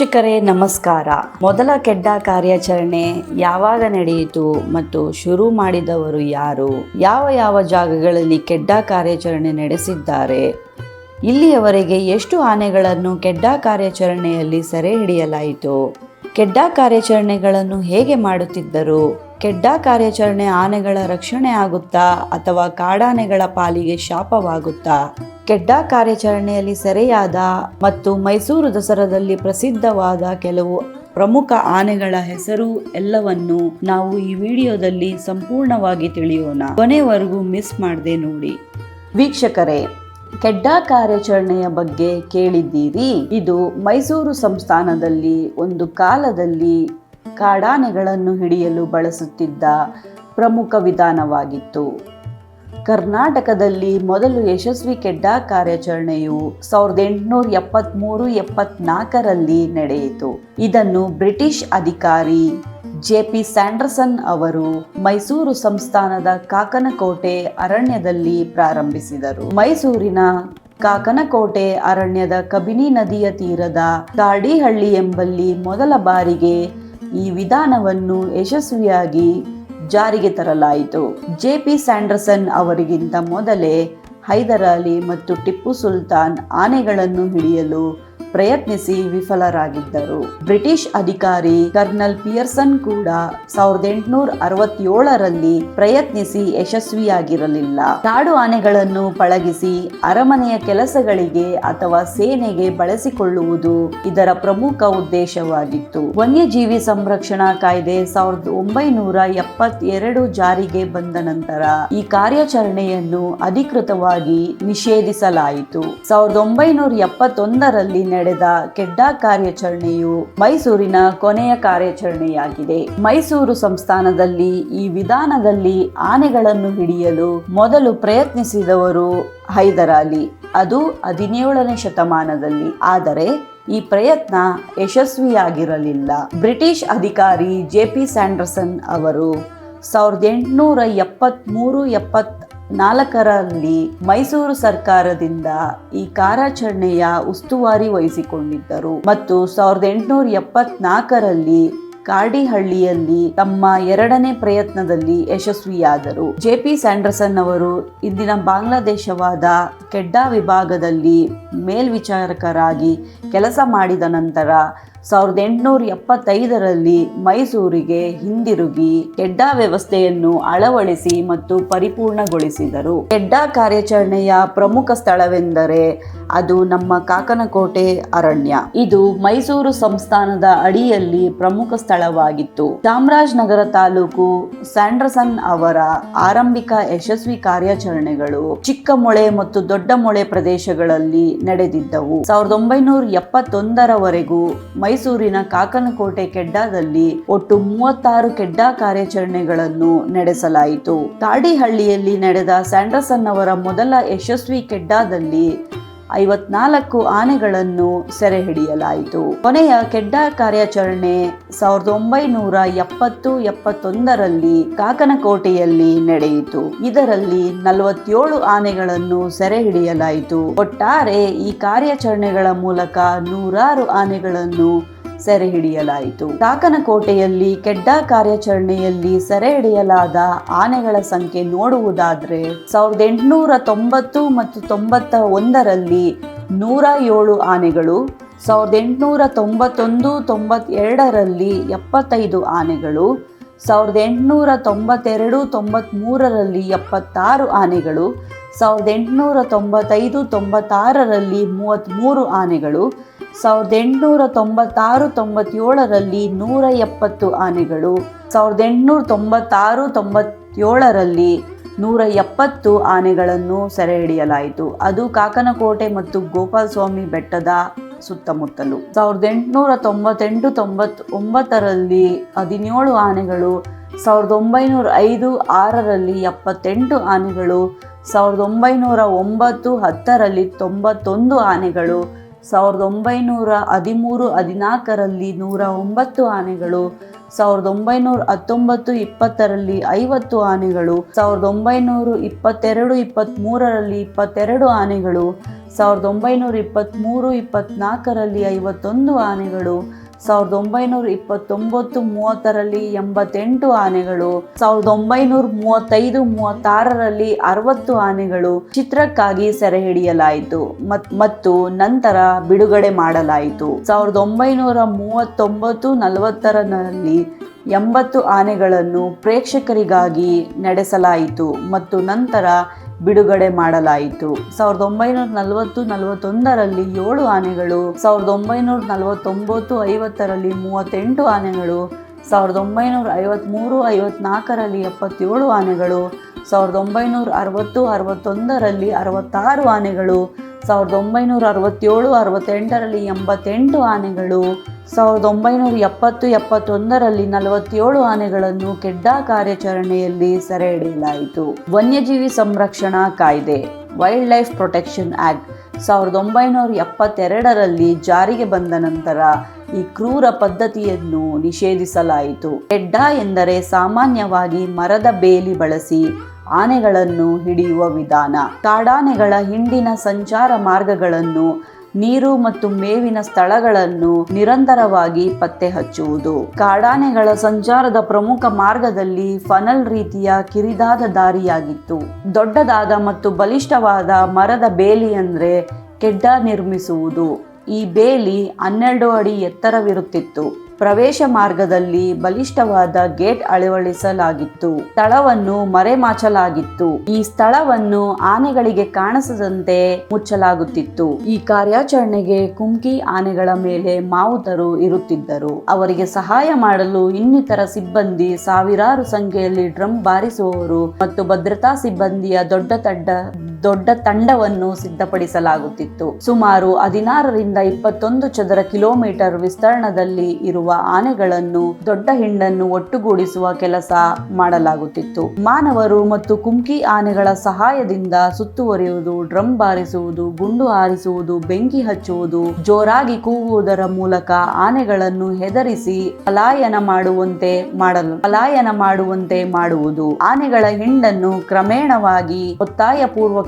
ವೀಕ್ಷಕರೇ, ನಮಸ್ಕಾರ. ಮೊದಲ ಕೆಡ್ಡ ಕಾರ್ಯಾಚರಣೆ ಯಾವಾಗ ನಡೆಯಿತು ಮತ್ತು ಶುರು ಮಾಡಿದವರು ಯಾರು? ಯಾವ ಯಾವ ಜಾಗಗಳಲ್ಲಿ ಕೆಡ್ಡ ಕಾರ್ಯಾಚರಣೆ ನಡೆಸಿದ್ದಾರೆ? ಇಲ್ಲಿಯವರೆಗೆ ಎಷ್ಟು ಆನೆಗಳನ್ನು ಕೆಡ್ಡ ಕಾರ್ಯಾಚರಣೆಯಲ್ಲಿ ಸೆರೆ ಹಿಡಿಯಲಾಯಿತು? ಕೆಡ್ಡ ಕಾರ್ಯಾಚರಣೆಗಳನ್ನು ಹೇಗೆ ಮಾಡುತ್ತಿದ್ದರು? ಕೆಡ್ಡ ಕಾರ್ಯಾಚರಣೆ ಆನೆಗಳ ರಕ್ಷಣೆ ಆಗುತ್ತಾ ಅಥವಾ ಕಾಡಾನೆಗಳ ಪಾಲಿಗೆ ಶಾಪವಾಗುತ್ತಾ? ಕೆಡ್ಡ ಕಾರ್ಯಾಚರಣೆಯಲ್ಲಿ ಸೆರೆಯಾದ ಮತ್ತು ಮೈಸೂರು ದಸರಾದಲ್ಲಿ ಪ್ರಸಿದ್ಧವಾದ ಕೆಲವು ಪ್ರಮುಖ ಆನೆಗಳ ಹೆಸರು ಎಲ್ಲವನ್ನು ನಾವು ಈ ವಿಡಿಯೋದಲ್ಲಿ ಸಂಪೂರ್ಣವಾಗಿ ತಿಳಿಯೋಣ. ಕೊನೆವರೆಗೂ ಮಿಸ್ ಮಾಡದೆ ನೋಡಿ. ವೀಕ್ಷಕರೇ, ಕೆಡ್ಡ ಕಾರ್ಯಾಚರಣೆಯ ಬಗ್ಗೆ ಕೇಳಿದ್ದೀರಿ? ಇದು ಮೈಸೂರು ಸಂಸ್ಥಾನದಲ್ಲಿ ಒಂದು ಕಾಲದಲ್ಲಿ ಕಾಡಾನೆಗಳನ್ನು ಹಿಡಿಯಲು ಬಳಸುತ್ತಿದ್ದ ಪ್ರಮುಖ ವಿಧಾನವಾಗಿತ್ತು. ಕರ್ನಾಟಕದಲ್ಲಿ ಮೊದಲು ಯಶಸ್ವಿ ಕೆಡ್ಡಾ ಕಾರ್ಯಾಚರಣೆಯು ಸಾವಿರದ ಎಂಟುನೂರ ಎಪ್ಪತ್ತ್ಮೂರು ಎಪ್ಪತ್ನಾಲ್ಕರಲ್ಲಿ ನಡೆಯಿತು. ಇದನ್ನು ಬ್ರಿಟಿಷ್ ಅಧಿಕಾರಿ ಜೆ ಪಿ ಸ್ಯಾಂಡರ್ಸನ್ ಅವರು ಮೈಸೂರು ಸಂಸ್ಥಾನದ ಕಾಕನಕೋಟೆ ಅರಣ್ಯದಲ್ಲಿ ಪ್ರಾರಂಭಿಸಿದರು. ಮೈಸೂರಿನ ಕಾಕನಕೋಟೆ ಅರಣ್ಯದ ಕಬಿನಿ ನದಿಯ ತೀರದ ಕಾಡಿಹಳ್ಳಿ ಎಂಬಲ್ಲಿ ಮೊದಲ ಬಾರಿಗೆ ಈ ವಿಧಾನವನ್ನು ಯಶಸ್ವಿಯಾಗಿ ಜಾರಿಗೆ ತರಲಾಯಿತು. ಜೆ ಪಿ ಸ್ಯಾಂಡರ್ಸನ್ ಅವರಿಗಿಂತ ಮೊದಲೇ ಹೈದರಾಲಿ ಮತ್ತು ಟಿಪ್ಪು ಸುಲ್ತಾನ್ ಆನೆಗಳನ್ನು ಹಿಡಿಯಲು ಪ್ರಯತ್ನಿಸಿ ವಿಫಲರಾಗಿದ್ದರು. ಬ್ರಿಟಿಷ್ ಅಧಿಕಾರಿ ಕರ್ನಲ್ ಪಿಯರ್ಸನ್ ಕೂಡ ಸಾವಿರದ ಎಂಟುನೂರ ಅರವತ್ತೇಳರಲ್ಲಿ ಪ್ರಯತ್ನಿಸಿ ಯಶಸ್ವಿಯಾಗಿರಲಿಲ್ಲ. ಕಾಡು ಆನೆಗಳನ್ನು ಪಳಗಿಸಿ ಅರಮನೆಯ ಕೆಲಸಗಳಿಗೆ ಅಥವಾ ಸೇನೆಗೆ ಬಳಸಿಕೊಳ್ಳುವುದು ಇದರ ಪ್ರಮುಖ ಉದ್ದೇಶವಾಗಿತ್ತು. ವನ್ಯಜೀವಿ ಸಂರಕ್ಷಣಾ ಕಾಯ್ದೆ ಸಾವಿರದ ಒಂಬೈನೂರ ಎಪ್ಪತ್ತೆರಡು ಜಾರಿಗೆ ಬಂದ ನಂತರ ಈ ಕಾರ್ಯಾಚರಣೆಯನ್ನು ಅಧಿಕೃತವಾಗಿ ನಿಷೇಧಿಸಲಾಯಿತು. ಸಾವಿರದ ಒಂಬೈನೂರ ಎಪ್ಪತ್ತೊಂದರಲ್ಲಿ ನಡೆದ ಕೆಡ್ಡ ಕಾರ್ಯಾಚರಣೆಯು ಮೈಸೂರಿನ ಕೊನೆಯ ಕಾರ್ಯಾಚರಣೆಯಾಗಿದೆ. ಮೈಸೂರು ಸಂಸ್ಥಾನದಲ್ಲಿ ಈ ವಿಧಾನದಲ್ಲಿ ಆನೆಗಳನ್ನು ಹಿಡಿಯಲು ಮೊದಲು ಪ್ರಯತ್ನಿಸಿದವರು ಹೈದರಾಲಿ. ಅದು ಹದಿನೇಳನೇ ಶತಮಾನದಲ್ಲಿ. ಆದರೆ ಈ ಪ್ರಯತ್ನ ಯಶಸ್ವಿಯಾಗಿರಲಿಲ್ಲ. ಬ್ರಿಟಿಷ್ ಅಧಿಕಾರಿ ಜೆ ಪಿ ಸ್ಯಾಂಡರ್ಸನ್ ಅವರು ಸಾವಿರದ ಎಂಟುನೂರ ಎಪ್ಪತ್ತ್ಮೂರು ಎಪ್ಪತ್ ನಾಲ್ಕರಲ್ಲಿ ಮೈಸೂರು ಸರ್ಕಾರದಿಂದ ಈ ಕಾರ್ಯಾಚರಣೆಯ ಉಸ್ತುವಾರಿ ವಹಿಸಿಕೊಂಡಿದ್ದರು. ಮತ್ತು ಸಾವಿರದ ಎಂಟುನೂರ ಎಪ್ಪತ್ನಾಲ್ಕರಲ್ಲಿ ಕಾಡಿಹಳ್ಳಿಯಲ್ಲಿ ತಮ್ಮ ಎರಡನೇ ಪ್ರಯತ್ನದಲ್ಲಿ ಯಶಸ್ವಿಯಾದರು. ಜೆ ಪಿ ಸ್ಯಾಂಡರ್ಸನ್ ಅವರು ಇಂದಿನ ಬಾಂಗ್ಲಾದೇಶವಾದ ಕೆಡ್ಡಾ ವಿಭಾಗದಲ್ಲಿ ಮೇಲ್ವಿಚಾರಕರಾಗಿ ಕೆಲಸ ಮಾಡಿದ ನಂತರ ಸಾವಿರದ ಎಂಟುನೂರ ಎಪ್ಪತ್ತೈದರಲ್ಲಿ ಮೈಸೂರಿಗೆ ಹಿಂದಿರುಗಿ ಕೆಡ್ಡಾ ವ್ಯವಸ್ಥೆಯನ್ನು ಅಳವಡಿಸಿ ಮತ್ತು ಪರಿಪೂರ್ಣಗೊಳಿಸಿದರು. ಕೆಡ್ಡಾ ಕಾರ್ಯಾಚರಣೆಯ ಪ್ರಮುಖ ಸ್ಥಳವೆಂದರೆ ಅದು ನಮ್ಮ ಕಾಕನಕೋಟೆ, ಅರಣ್ಯ. ಇದು ಮೈಸೂರು ಸಂಸ್ಥಾನದ ಅಡಿಯಲ್ಲಿ ಪ್ರಮುಖ ಸ್ಥಳವಾಗಿತ್ತು. ಚಾಮರಾಜನಗರ ತಾಲೂಕು ಸ್ಯಾಂಡರ್ಸನ್ ಅವರ ಆರಂಭಿಕ ಯಶಸ್ವಿ ಕಾರ್ಯಾಚರಣೆಗಳು ಚಿಕ್ಕ ಮೊಳೆ ಮತ್ತು ದೊಡ್ಡ ಮೊಳೆ ಪ್ರದೇಶಗಳಲ್ಲಿ ನಡೆದಿದ್ದವು. ಸಾವಿರದ ಒಂಬೈನೂರ ಎಪ್ಪತ್ತೊಂದರವರೆಗೂ ಮೈಸೂರಿನ ಕಾಕನಕೋಟೆ ಕೆಡ್ಡಾದಲ್ಲಿ ಒಟ್ಟು ಮೂವತ್ತಾರು ಕೆಡ್ಡಾ ಕಾರ್ಯಾಚರಣೆಗಳನ್ನು ನಡೆಸಲಾಯಿತು. ತಾಡಿಹಳ್ಳಿಯಲ್ಲಿ ನಡೆದ ಸ್ಯಾಂಡರ್ಸನ್ ಅವರ ಮೊದಲ ಯಶಸ್ವಿ ಕೆಡ್ಡಾದಲ್ಲಿ ಐವತ್ನಾಲ್ಕು ಆನೆಗಳನ್ನು ಸೆರೆ ಹಿಡಿಯಲಾಯಿತು ಕೊನೆಯ ಕೆಡ್ಡ ಕಾರ್ಯಾಚರಣೆ ಸಾವಿರದ ಒಂಬೈನೂರ ಎಪ್ಪತ್ತು ಎಪ್ಪತ್ತೊಂದರಲ್ಲಿ ಕಾಕನಕೋಟೆಯಲ್ಲಿ ನಡೆಯಿತು. ಇದರಲ್ಲಿ ನಲವತ್ತೇಳು ಆನೆಗಳನ್ನು ಸೆರೆ ಹಿಡಿಯಲಾಯಿತು ಒಟ್ಟಾರೆ ಈ ಕಾರ್ಯಾಚರಣೆಗಳ ಮೂಲಕ ನೂರಾರು ಆನೆಗಳನ್ನು ಸೆರೆ ಹಿಡಿಯಲಾಯಿತು. ಕಾಕನಕೋಟೆಯಲ್ಲಿ ಕೆಡ್ಡ ಕಾರ್ಯಾಚರಣೆಯಲ್ಲಿ ಸೆರೆ ಹಿಡಿಯಲಾದ ಆನೆಗಳ ಸಂಖ್ಯೆ ನೋಡುವುದಾದ್ರೆ ಸಾವಿರದ ಎಂಟುನೂರ ತೊಂಬತ್ತು ಮತ್ತು ತೊಂಬತ್ತ ಒಂದರಲ್ಲಿ ನೂರ ಏಳು ಆನೆಗಳು, ಸಾವಿರದ ಎಂಟುನೂರ ತೊಂಬತ್ತೊಂದು, ತೊಂಬತ್ತೆರಡರಲ್ಲಿ ಎಪ್ಪತ್ತೈದು ಆನೆಗಳು, ಸಾವಿರದ ಎಂಟುನೂರ ತೊಂಬತ್ತೆರಡು ತೊಂಬತ್ತ್ಮೂರರಲ್ಲಿ ಎಪ್ಪತ್ತಾರು ಆನೆಗಳು, ಸಾವಿರದ ಎಂಟುನೂರ ತೊಂಬತ್ತೈದು, ತೊಂಬತ್ತಾರರಲ್ಲಿ ಮೂವತ್ತ್ಮೂರು ಆನೆಗಳು ಸಾವಿರದ ಎಂಟುನೂರ ತೊಂಬತ್ತಾರು ತೊಂಬತ್ತೇಳರಲ್ಲಿ ನೂರ ಎಪ್ಪತ್ತು ಆನೆಗಳು ಸಾವಿರದ ಎಂಟುನೂರ ತೊಂಬತ್ತಾರು ತೊಂಬತ್ತೇಳರಲ್ಲಿ ನೂರ ಎಪ್ಪತ್ತು ಆನೆಗಳನ್ನು ಸೆರೆ ಹಿಡಿಯಲಾಯಿತು ಅದು ಕಾಕನಕೋಟೆ ಮತ್ತು ಗೋಪಾಲಸ್ವಾಮಿ ಬೆಟ್ಟದ ಸುತ್ತಮುತ್ತಲು. ಸಾವಿರದ ಎಂಟುನೂರ ತೊಂಬತ್ತೆಂಟು ತೊಂಬತ್ ಒಂಬತ್ತರಲ್ಲಿ ಹದಿನೇಳು ಆನೆಗಳು ಸಾವಿರದ ಒಂಬೈನೂರ ಐದು ಆರರಲ್ಲಿ ಎಪ್ಪತ್ತೆಂಟು ಆನೆಗಳು ಸಾವಿರದ ಒಂಬೈನೂರ ಒಂಬತ್ತು ಹತ್ತರಲ್ಲಿ ತೊಂಬತ್ತೊಂದು ಆನೆಗಳು ಸಾವಿರದ ಒಂಬೈನೂರ ಹದಿಮೂರು, ಹದಿನಾಲ್ಕರಲ್ಲಿ ನೂರ ಒಂಬತ್ತು ಆನೆಗಳು, ಸಾವಿರದ ಒಂಬೈನೂರ ಹತ್ತೊಂಬತ್ತು, ಇಪ್ಪತ್ತರಲ್ಲಿ ಐವತ್ತು ಆನೆಗಳು, ಸಾವಿರದ ಒಂಬೈನೂರ ಇಪ್ಪತ್ತೆರಡು, ಇಪ್ಪತ್ತ್ಮೂರರಲ್ಲಿ ಇಪ್ಪತ್ತೆರಡು ಆನೆಗಳು, ಸಾವಿರದ ಒಂಬೈನೂರ ಇಪ್ಪತ್ತ್ಮೂರು, ಇಪ್ಪತ್ತ್ನಾಲ್ಕರಲ್ಲಿ ಐವತ್ತೊಂದು ಆನೆಗಳು ಸಾವಿರದ ಒಂಬೈನೂರ ಇಪ್ಪತ್ತೊಂಬತ್ತು ಮೂವತ್ತರಲ್ಲಿ ಎಂಬತ್ತೆಂಟು ಆನೆಗಳು, ಸಾವಿರದ ಒಂಬೈನೂರ ಮೂವತ್ತೈದು ಮೂವತ್ತಾರರಲ್ಲಿ ಅರವತ್ತು ಆನೆಗಳು ಚಿತ್ರಕ್ಕಾಗಿ ಸೆರೆ ಹಿಡಿಯಲಾಯಿತು ಮತ್ತು ನಂತರ ಬಿಡುಗಡೆ ಮಾಡಲಾಯಿತು. ಸಾವಿರದ ಒಂಬೈನೂರ ಮೂವತ್ತೊಂಬತ್ತು ನಲವತ್ತರಲ್ಲಿ ಎಂಬತ್ತು ಆನೆಗಳನ್ನು ಪ್ರೇಕ್ಷಕರಿಗಾಗಿ ನಡೆಸಲಾಯಿತು. ಮತ್ತು ನಂತರ ಬಿಡುಗಡೆ ಮಾಡಲಾಯಿತು. ಸಾವಿರದ ಒಂಬೈನೂರ ನಲವತ್ತು, ನಲವತ್ತೊಂದರಲ್ಲಿ ಏಳು ಆನೆಗಳು, ಸಾವಿರದ ಒಂಬೈನೂರ ನಲವತ್ತೊಂಬತ್ತು, ಐವತ್ತರಲ್ಲಿ ಮೂವತ್ತೆಂಟು ಆನೆಗಳು, ಸಾವಿರದ ಒಂಬೈನೂರ ಐವತ್ತ್ಮೂರು ಐವತ್ನಾಲ್ಕರಲ್ಲಿ ಎಪ್ಪತ್ತೇಳು ಆನೆಗಳು, ಸಾವಿರದ ಒಂಬೈನೂರ ಅರವತ್ತು, ಅರವತ್ತೊಂದರಲ್ಲಿ ಅರವತ್ತಾರು ಆನೆಗಳು ಸಾವಿರದ ಒಂಬೈನೂರ ಅರವತ್ತೇಳು, ಅರವತ್ತೆಂಟರಲ್ಲಿ ಎಂಬತ್ತೆಂಟು ಆನೆಗಳು, ಸಾವಿರದ ಒಂಬೈನೂರ ಎಪ್ಪತ್ತು, ಎಪ್ಪತ್ತೊಂದರಲ್ಲಿ ನಲವತ್ತೇಳು ಆನೆಗಳನ್ನು ಕೆಡ್ಡಾ ಕಾರ್ಯಾಚರಣೆಯಲ್ಲಿ ಸೆರೆ ಹಿಡಿಯಲಾಯಿತು ವನ್ಯಜೀವಿ ಸಂರಕ್ಷಣಾ ಕಾಯ್ದೆ ವೈಲ್ಡ್ ಲೈಫ್ ಪ್ರೊಟೆಕ್ಷನ್ ಆಕ್ಟ್, ಸಾವಿರದ ಒಂಬೈನೂರ ಎಪ್ಪತ್ತೆರಡರಲ್ಲಿ ಜಾರಿಗೆ ಬಂದ ನಂತರ ಈ ಕ್ರೂರ ಪದ್ಧತಿಯನ್ನು ನಿಷೇಧಿಸಲಾಯಿತು. ಕೆಡ್ಡಾ ಎಂದರೆ ಸಾಮಾನ್ಯವಾಗಿ ಮರದ ಬೇಲಿ ಬಳಸಿ ಆನೆಗಳನ್ನು ಹಿಡಿಯುವ ವಿಧಾನ. ಕಾಡಾನೆಗಳ ಹಿಂಡಿನ ಸಂಚಾರ ಮಾರ್ಗಗಳನ್ನು, ನೀರು ಮತ್ತು ಮೇವಿನ ಸ್ಥಳಗಳನ್ನು ನಿರಂತರವಾಗಿ ಪತ್ತೆ ಹಚ್ಚುವುದು ಕಾಡಾನೆಗಳ ಸಂಚಾರದ ಪ್ರಮುಖ ಮಾರ್ಗದಲ್ಲಿ ಫನಲ್ ರೀತಿಯ ಕಿರಿದಾದ ದಾರಿಯಾಗಿತ್ತು. ದೊಡ್ಡದಾದ ಮತ್ತು ಬಲಿಷ್ಠವಾದ ಮರದ ಬೇಲಿ ಅಂದರೆ ಕೆಡ್ಡ ನಿರ್ಮಿಸುವುದು. ಈ ಬೇಲಿ ಹನ್ನೆರಡು ಅಡಿ ಎತ್ತರವಿರುತ್ತಿತ್ತು. ಪ್ರವೇಶ ಮಾರ್ಗದಲ್ಲಿ ಬಲಿಷ್ಠವಾದ ಗೇಟ್ ಅಳವಡಿಸಲಾಗಿತ್ತು. ಸ್ಥಳವನ್ನು ಮರೆಮಾಚಲಾಗಿತ್ತು. ಈ ಸ್ಥಳವನ್ನು ಆನೆಗಳಿಗೆ ಕಾಣಿಸದಂತೆ ಮುಚ್ಚಲಾಗುತ್ತಿತ್ತು. ಈ ಕಾರ್ಯಾಚರಣೆಗೆ ಕುಂಕಿ ಆನೆಗಳ ಮೇಲೆ ಮಾವುತರು ಇರುತ್ತಿದ್ದರು. ಅವರಿಗೆ ಸಹಾಯ ಮಾಡಲು ಇನ್ನಿತರ ಸಿಬ್ಬಂದಿ ಸಾವಿರಾರು ಸಂಖ್ಯೆಯಲ್ಲಿ ಡ್ರಮ್ ಬಾರಿಸುವವರು ಮತ್ತು ಭದ್ರತಾ ಸಿಬ್ಬಂದಿಯ ದೊಡ್ಡ ತಂಡ ದೊಡ್ಡ ತಂಡವನ್ನು ಸಿದ್ಧಪಡಿಸಲಾಗುತ್ತಿತ್ತು. ಸುಮಾರು ಹದಿನಾರರಿಂದ ಇಪ್ಪತ್ತೊಂದು ಚದರ ಕಿಲೋಮೀಟರ್ ವಿಸ್ತೀರ್ಣದಲ್ಲಿ ಇರುವ ಆನೆಗಳನ್ನು, ದೊಡ್ಡ ಹಿಂಡನ್ನು ಒಟ್ಟುಗೂಡಿಸುವ ಕೆಲಸ ಮಾಡಲಾಗುತ್ತಿತ್ತು. ಮಾನವರು ಮತ್ತು ಕುಂಕಿ ಆನೆಗಳ ಸಹಾಯದಿಂದ ಸುತ್ತುವರಿಯುವುದು, ಡ್ರಮ್ ಬಾರಿಸುವುದು, ಗುಂಡು ಹಾರಿಸುವುದು, ಬೆಂಕಿ ಹಚ್ಚುವುದು, ಜೋರಾಗಿ ಕೂಗುವುದರ ಮೂಲಕ ಆನೆಗಳನ್ನು ಹೆದರಿಸಿ ಪಲಾಯನ ಮಾಡುವಂತೆ ಮಾಡಲು, ಪಲಾಯನ ಮಾಡುವಂತೆ ಮಾಡುವುದು. ಆನೆಗಳ ಹಿಂಡನ್ನು ಕ್ರಮೇಣವಾಗಿ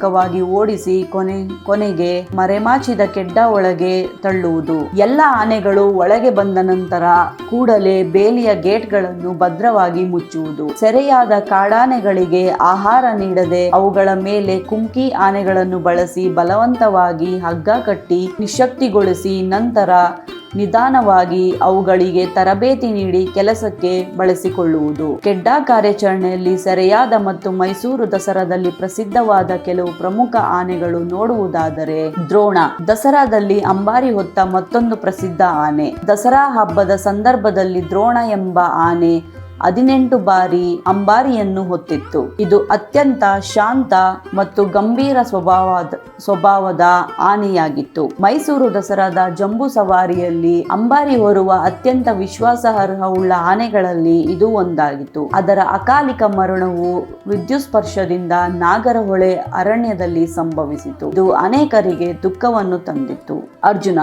ಒತ್ತಾಯಪೂರ್ವಕವಾಗಿ ಓಡಿಸಿ ಕೊನೆ, ಕೊನೆಗೆ ಮರೆಮಾಚಿದ ಕೆಡ್ಡ ಒಳಗೆ ತಳ್ಳುವುದು. ಎಲ್ಲ ಆನೆಗಳು ಒಳಗೆ ಬಂದ ನಂತರ ಕೂಡಲೇ ಬೇಲಿಯ ಗೇಟ್ಗಳನ್ನು ಭದ್ರವಾಗಿ ಮುಚ್ಚುವುದು. ಸೆರೆಯಾದ ಕಾಡಾನೆಗಳಿಗೆ ಆಹಾರ ನೀಡದೆ ಅವುಗಳ ಮೇಲೆ ಕುಂಕಿ ಆನೆಗಳನ್ನು ಬಳಸಿ ಬಲವಂತವಾಗಿ ಹಗ್ಗ ಕಟ್ಟಿ ನಿಶಕ್ತಿಗೊಳಿಸಿ ನಂತರ ನಿಧಾನವಾಗಿ ಅವುಗಳಿಗೆ ತರಬೇತಿ ನೀಡಿ ಕೆಲಸಕ್ಕೆ ಬಳಸಿಕೊಳ್ಳುವುದು. ಕೆಡ್ಡಾ ಕಾರ್ಯಾಚರಣೆಯಲ್ಲಿ ಸೆರೆಯಾದ ಮತ್ತು ಮೈಸೂರು ದಸರಾದಲ್ಲಿ ಪ್ರಸಿದ್ಧವಾದ ಕೆಲವು ಪ್ರಮುಖ ಆನೆಗಳು ನೋಡುವುದಾದರೆ ದ್ರೋಣ. ದಸರಾದಲ್ಲಿ ಅಂಬಾರಿ ಹೊತ್ತ ಮತ್ತೊಂದು ಪ್ರಸಿದ್ಧ ಆನೆ. ದಸರಾ ಹಬ್ಬದ ಸಂದರ್ಭದಲ್ಲಿ ದ್ರೋಣ ಎಂಬ ಆನೆ ಹದಿನೆಂಟು ಬಾರಿ ಅಂಬಾರಿಯನ್ನು ಹೊತ್ತಿತ್ತು. ಇದು ಅತ್ಯಂತ ಶಾಂತ ಮತ್ತು ಗಂಭೀರ ಸ್ವಭಾವದ ಸ್ವಭಾವದ ಆನೆಯಾಗಿತ್ತು. ಮೈಸೂರು ದಸರಾದ ಜಂಬೂ ಸವಾರಿಯಲ್ಲಿ ಅಂಬಾರಿ ಹೊರುವ ಅತ್ಯಂತ ವಿಶ್ವಾಸಾರ್ಹವುಳ್ಳ ಆನೆಗಳಲ್ಲಿ ಇದು ಒಂದಾಗಿತ್ತು. ಅದರ ಅಕಾಲಿಕ ಮರಣವು ವಿದ್ಯುತ್ ಸ್ಪರ್ಶದಿಂದ ನಾಗರಹೊಳೆ ಅರಣ್ಯದಲ್ಲಿ ಸಂಭವಿಸಿತು. ಇದು ಅನೇಕರಿಗೆ ದುಃಖವನ್ನು ತಂದಿತ್ತು. ಅರ್ಜುನ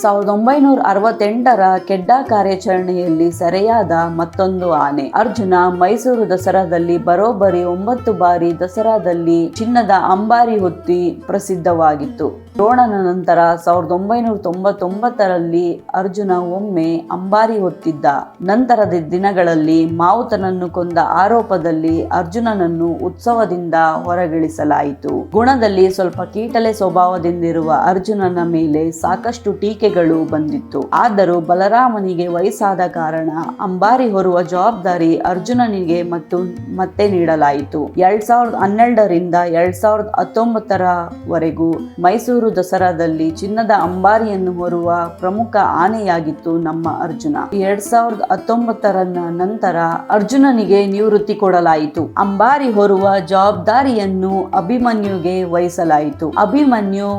ಸಾವಿರದ ಒಂಬೈನೂರ ಅರವತ್ತೆಂಟರ ಕೆಡ್ಡಾ ಕಾರ್ಯಾಚರಣೆಯಲ್ಲಿ ಸೆರೆಯಾದ ಮತ್ತೊಂದು ಆನೆ. ಅರ್ಜುನ ಮೈಸೂರು ದಸರಾದಲ್ಲಿ ಬರೋಬ್ಬರಿ ಒಂಬತ್ತು ಬಾರಿ ದಸರಾದಲ್ಲಿ ಚಿನ್ನದ ಅಂಬಾರಿ ಹೊತ್ತಿ ಪ್ರಸಿದ್ಧವಾಗಿತ್ತು. ದ್ರೋಣನ ನಂತರ ಸಾವಿರದ ಒಂಬೈನೂರ ತೊಂಬತ್ತೊಂಬತ್ತರಲ್ಲಿ ಅರ್ಜುನ ಒಮ್ಮೆ ಅಂಬಾರಿ ಹೊತ್ತಿದ್ದ. ನಂತರದ ದಿನಗಳಲ್ಲಿ ಮಾವುತನನ್ನು ಕೊಂದ ಆರೋಪದಲ್ಲಿ ಅರ್ಜುನನನ್ನು ಉತ್ಸವದಿಂದ ಹೊರಗಿಳಿಸಲಾಯಿತು. ಗುಣದಲ್ಲಿ ಸ್ವಲ್ಪ ಕೀಟಲೆ ಸ್ವಭಾವದಿಂದಿರುವ ಅರ್ಜುನನ ಮೇಲೆ ಸಾಕಷ್ಟು ಟೀಕೆಗಳು ಬಂದಿತ್ತು. ಆದರೂ ಬಲರಾಮನಿಗೆ ವಯಸ್ಸಾದ ಕಾರಣ ಅಂಬಾರಿ ಹೊರುವ ಜವಾಬ್ದಾರಿ ಅರ್ಜುನನಿಗೆ ಮತ್ತು ಮತ್ತೆ ನೀಡಲಾಯಿತು. ಎರಡ್ ಸಾವಿರದ ಹನ್ನೆರಡರಿಂದ ಎರಡ್ ಸಾವಿರದ ಹತ್ತೊಂಬತ್ತರವರೆಗೂ ಮೈಸೂರು ದಸರಾದಲ್ಲಿ ಚಿನ್ನದ ಅಂಬಾರಿಯನ್ನು ಹೊರುವ ಪ್ರಮುಖ ಆನೆಯಾಗಿತ್ತು ನಮ್ಮ ಅರ್ಜುನ. ಎರಡ್ ಸಾವಿರದ ಹತ್ತೊಂಬತ್ತರ ನಂತರ ಅರ್ಜುನನಿಗೆ ನಿವೃತ್ತಿ ಕೊಡಲಾಯಿತು. ಅಂಬಾರಿ ಹೊರುವ ಜವಾಬ್ದಾರಿಯನ್ನು ಅಭಿಮನ್ಯುಗೆ ವಹಿಸಲಾಯಿತು. ಅಭಿಮನ್ಯು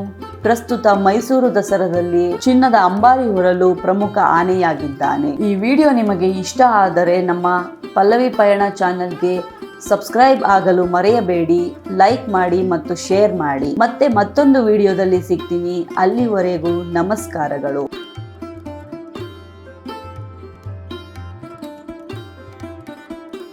ಪ್ರಸ್ತುತ ಮೈಸೂರು ದಸರಾದಲ್ಲಿ ಚಿನ್ನದ ಅಂಬಾರಿ ಹೊರಲು ಪ್ರಮುಖ ಆನೆಯಾಗಿದ್ದಾನೆ. ಈ ವಿಡಿಯೋ ನಿಮಗೆ ಇಷ್ಟ ಆದರೆ ನಮ್ಮ ಪಲ್ಲವಿ ಪಯಣ ಚಾನೆಲ್ಗೆ ಸಬ್ಸ್ಕ್ರೈಬ್ ಆಗಲು ಮರೆಯಬೇಡಿ, ಲೈಕ್ ಮಾಡಿ ಮತ್ತು ಶೇರ್ ಮಾಡಿ. ಮತ್ತೆ ಮತ್ತೊಂದು ವಿಡಿಯೋದಲ್ಲಿ ಸಿಗ್ತೀನಿ. ಅಲ್ಲಿವರೆಗೂ ನಮಸ್ಕಾರಗಳು.